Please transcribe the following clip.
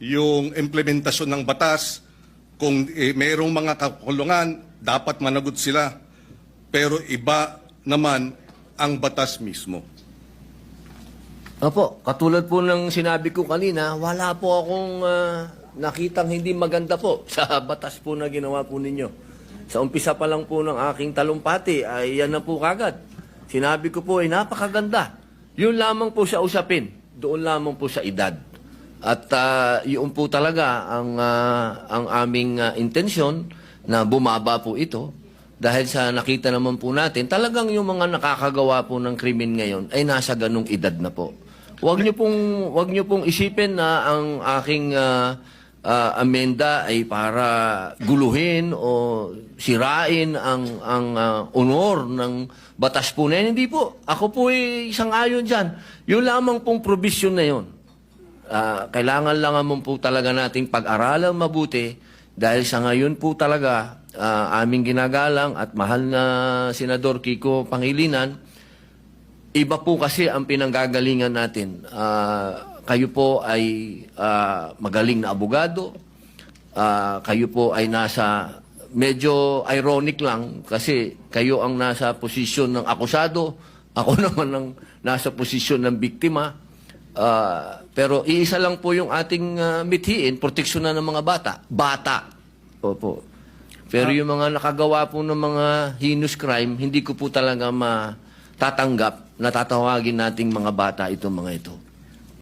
yung implementasyon ng batas. Kung eh, mayroong mga kakulungan, dapat managot sila. Pero iba naman ang batas mismo. Opo, katulad po ng sinabi ko kanina, wala po akong ah, nakitang hindi maganda po sa batas po na ginawa po ninyo. Sa umpisa pa lang po ng aking talumpati, ay yan na po kagad. Sinabi ko po ay napakaganda. Yun lamang po sa usapin. Doon lamang po sa edad. At ah, yun po talaga ang, ah, ang aming ah, intensyon na bumaba po ito. Dahil sa nakita naman po natin, talagang yung mga nakakagawa po ng krimen ngayon ay nasa ganung edad na po. Huwag niyo pong wag niyo pong isipin na ang aking ah, ah, amenda ay para guluhin o sirain ang ang ah, honor ng batas po na yan. Hindi po. Ako po ay isang ayon diyan. Yung lamang pong provision na yon. Ah, kailangan lang naman po talaga nating pag-aralan mabuti dahil sa ngayon po talaga ah, aming ginagalang at mahal na Senador Kiko Pangilinan, iba po kasi ang pinanggagalingan natin. Ah, kayo po ay ah, magaling na abogado, Ah, kayo po ay nasa medyo ironic lang kasi kayo ang nasa posisyon ng akusado, ako naman ang nasa posisyon ng biktima. Ah, pero iisa lang po yung ating ah, mithiin, proteksyon na ng mga bata. Bata. Opo. Pero yung mga nakagawa po ng mga heinous crime, hindi ko po talaga matatanggap na tatawagin nating mga bata itong mga ito.